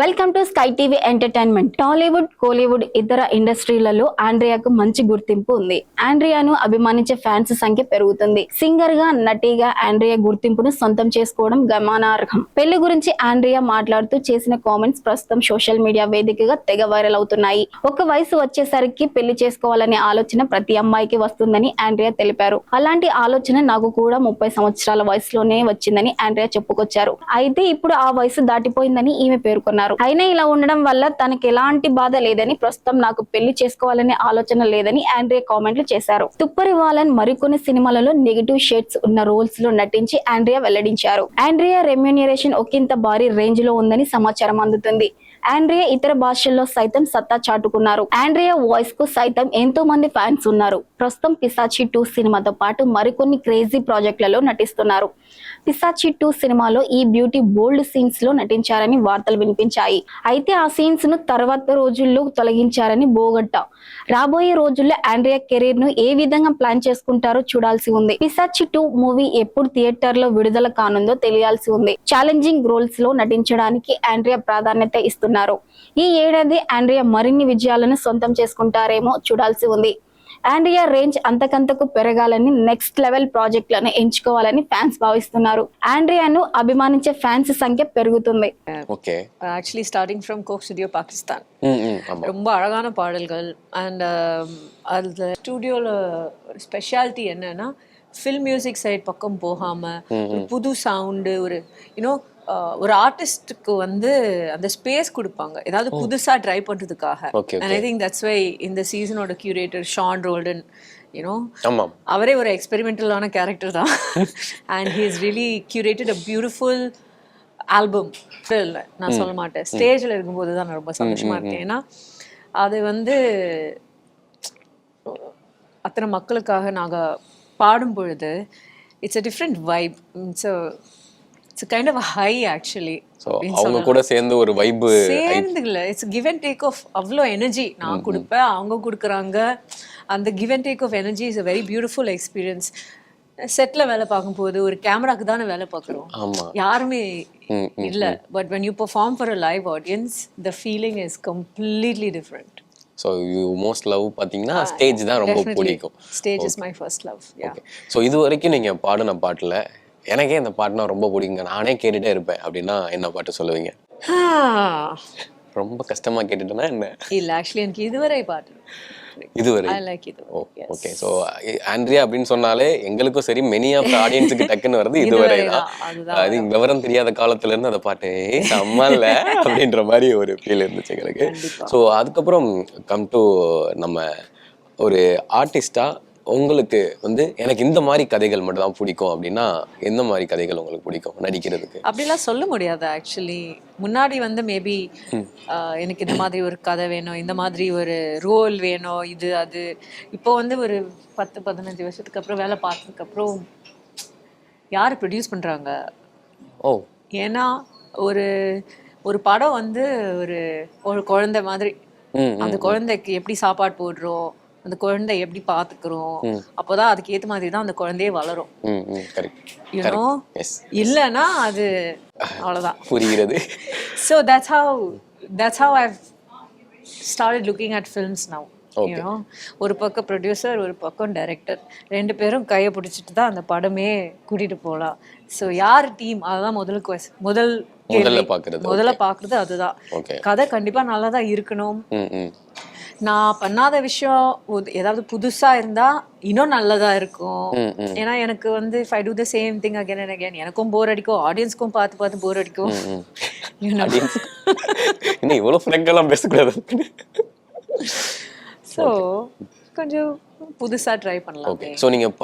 Welcome to sky TV entertainment Tollywood Kollywood ఇతర ఇండస్ట్రీలలో ఆండ్రియాకు మంచి గుర్తింపు ఉంది. ఆండ్రియాను అభిమానించే ఫ్యాన్స్ సంఖ్య పెరుగుతుంది. సింగర్గా నటిగా ఆండ్రియా గుర్తింపును సొంతం చేసుకోవడం గమనార్హం. పెళ్ళి గురించి ఆండ్రియా మాట్లాడుతూ చేసిన కామెంట్స్ ప్రస్తుతం సోషల్ మీడియా వేదికగా తెగ వైరల్ అవుతున్నాయి. ఒక వయసు వచ్చేసరికి పెళ్ళి చేసుకోవాలనే ఆలోచన ప్రతి అమ్మాయికి వస్తుందని ఆండ్రియా తెలిపారు. అలాంటి ఆలోచన నాకు కూడా ముప్పై సంవత్సరాల వయసులోనే వచ్చిందని ఆండ్రియా చెప్పుకొచ్చారు. అయితే ఇప్పుడు ఆ వయసు దాటిపోయిందని ఈమె పేర్కొన్నారు. అయినా ఇలా ఉండడం వల్ల తనకి ఎలాంటి బాధ లేదని ప్రస్తుతం నాకు పెళ్ళి చేసుకోవాలనే ఆలోచన లేదని ఆండ్రే కామెంట్లు చేశారు. తుప్పరి వాలన్ మరికొన్ని సినిమాలలో నెగిటివ్ షేడ్స్ ఉన్న రోల్స్లో నటించి ఆండ్రియా వెల్లడించారు. ఆండ్రియా రెమ్యూనరేషన్ ఒకంత భారీ రేంజ్లో ఉందని సమాచారం అందుతుంది. ఆండ్రియా ఇతర భాషల్లో సైతం సత్తా చాటుకున్నారు. ఆండ్రియా వాయిస్కు సైతం ఎంతో మంది ఫ్యాన్స్ ఉన్నారు. ప్రస్తుతం పిసాచి టూ సినిమాతో పాటు మరికొన్ని క్రేజీ ప్రాజెక్టులలో నటిస్తున్నారు. పిసాచి టూ సినిమాలో ఈ బ్యూటీ బోల్డ్ సీన్స్లో నటించారని వార్తలు వినిపించాయి. అయితే ఆ సీన్స్ను తర్వాత రోజుల్లో తొలగించారని బోగట్ట. రాబోయే రోజుల్లో ఆండ్రియా కెరీర్ను ఏ విధంగా ప్లాన్ చేసుకుంటారో చూడాల్సి ఉంది. పిసాచి టూ మూవీ ఎప్పుడు థియేటర్లో విడుదల కానుందో తెలియాల్సి ఉంది. ఛాలెంజింగ్ రోల్స్లో నటించడానికి ఆండ్రియా ప్రాధాన్యత ఇస్తున్నారు. ఈ ఏడాది ఆండ్రియా మరిన్ని విజయాలను సొంతం చేసుకుంటారేమో చూడాల్సి ఉంది. ఆండ్రియా రేంజ్ అంతకంతకు పెరగాలని నెక్స్ట్ లెవెల్ ప్రాజెక్టులను ఎంచుకోవాలని ఫ్యాన్స్ భావిస్తున్నారు ఆండ్రియాను అభిమానించే ఫ్యాన్స్ సంఖ్య పెరుగుతుంది okay actually starting from Coke studio Pakistan ம் ம் ஆமாம் ரொம்ப அழகான பாடல்கள் அண்ட் அதில் ஸ்டூடியோவில் ஒரு ஸ்பெஷாலிட்டி என்னன்னா ஃபில்ம் மியூசிக் சைட் பக்கம் போகாமல் ஒரு புது சவுண்டு ஒரு யூனோ ஒரு ஆர்டிஸ்ட்டுக்கு வந்து அந்த ஸ்பேஸ் கொடுப்பாங்க. ஏதாவது புதுசாக ட்ரை பண்ணுறதுக்காக and I think that's why இந்த சீசனோட curator Sean Roldan you know அவரே ஒரு எக்ஸ்பெரிமெண்டலான கேரக்டர் தான். And he is really curated a beautiful album fill நான் சொல்ல மாட்டேன். ஸ்டேஜில் இருக்கும்போது தான் நான் ரொம்ப சந்தோஷமா இருக்கேன். ஏன்னா அது வந்து அத்தனை மக்களுக்காக நாங்கள் பாடும் பொழுது it's a different vibe it's it's kind of high actually so அவங்க கூட சேர்ந்து ஒரு வைப்பு சேர்ந்து இல்ல it's give and take of அவ்வளோ எனர்ஜி நான் கொடுப்பேன் அவங்க கொடுக்குறாங்க. அந்த give and take of energy is a very beautiful experience settle வேலை பார்க்கும்போது ஒரு கேமராக்கு தானே வேலை பார்க்குறோம். யாருமே ம், இல்ல. But when you perform for a live audience the feeling is completely different. So you most love பார்த்தீங்கன்னா ஸ்டேஜ் தான் ரொம்ப பிடிக்கும். Stage is my first love yeah. Okay so இது வரைக்கும் நீங்கள் பாடின பாட்டில் எனக்கே இந்த பாட்டுனா ரொம்ப பிடிக்குங்க. நானே கேட்டுட்டே இருப்பேன். அப்படின்னா என்ன பாட்டு சொல்லுவீங்க? ரொம்ப கஷ்டமா கேட்டுட்டேன்னா என்ன? இல்ல ஆக்சுவலி எனக்கு இதுவரை பாட்டு இதுவரை? ஓகே ஸோ ஆண்ட்ரியா அப்படின்னு சொன்னாலே எங்களுக்கும் சரி மெனி ஆஃப் ஆடியன்ஸுக்கு டக்குன்னு வருது இதுவரை தான். அது விவரம் தெரியாத காலத்துல இருந்து அந்த பாட்டு "ஏய், செம்ம இல்ல அப்படின்ற மாதிரி ஒரு ஃபீல் இருந்துச்சு எங்களுக்கு. ஸோ அதுக்கப்புறம் கம் டு நம்ம ஒரு ஆர்டிஸ்டா உங்களுக்கு வந்து எனக்கு இந்த மாதிரி கதைகள் மட்டும் தான் பிடிக்கும் அப்படின்னா எந்த மாதிரி கதைகள் உங்களுக்கு பிடிக்கும் நடிக்கிறதுக்கு? அப்படிலாம் சொல்ல முடியாது ஆக்சுவலி முன்னாடி வந்து மேபி எனக்கு இந்த மாதிரி ஒரு கதை வேணும் இந்த மாதிரி ஒரு ரோல் வேணும் இது அது. இப்போ வந்து ஒரு பத்து பதினஞ்சு வருஷத்துக்கு அப்புறம் வேலை பார்த்ததுக்கு அப்புறம் யார் ப்ரொடியூஸ் பண்றாங்க? ஓ. ஏன்னா ஒரு ஒரு படம் வந்து ஒரு ஒரு குழந்தை மாதிரி. அந்த குழந்தைக்கு எப்படி சாப்பாடு போடுறோம்? அந்த குழந்தை எப்படி பாத்துக்கிறோம்? அப்போதான் அதுக்கு ஏத்த மாதிரி தான் அந்த குழந்தையே வளரும். யூனோ இல்லைன்னா அது அவ்வளவுதான். புரிகிறது. How that's how I've started looking at films now. You know, ஒரு பக்கம் ப்ரொடியூசர் ஒரு பக்கம் டைரக்டர் ரெண்டு பேரும் கையை பிடிச்சிட்டு தான் அந்த படமே கூட்டிட்டு போகலாம். ஸோ யார் டீம் அதுதான் முதல் முதல். முதல்ல பார்க்கிறது, முதல்ல பார்க்கறது அதுதான். கதை கண்டிப்பா நல்லா தான் இருக்கணும் நான் பண்ணாத விஷயம் ஏதாவது புதுசா இருந்தா இன்னும் நல்லதா இருக்கும். ஏன்னா எனக்கு வந்து I do the same thing again and again எனக்கும் போர் அடிக்கும் ஆடியன்ஸ்க்கும் பார்த்து பார்த்து போர் அடிக்கும்? இன்னும் இவ்வளோ ஃப்ரெங்கெல்லாம் பேசக்கூடாது. ஸோ கொஞ்சம் புதுசா ட்ரை பண்ணலாம். ஓகே ஸோ நீங்கள்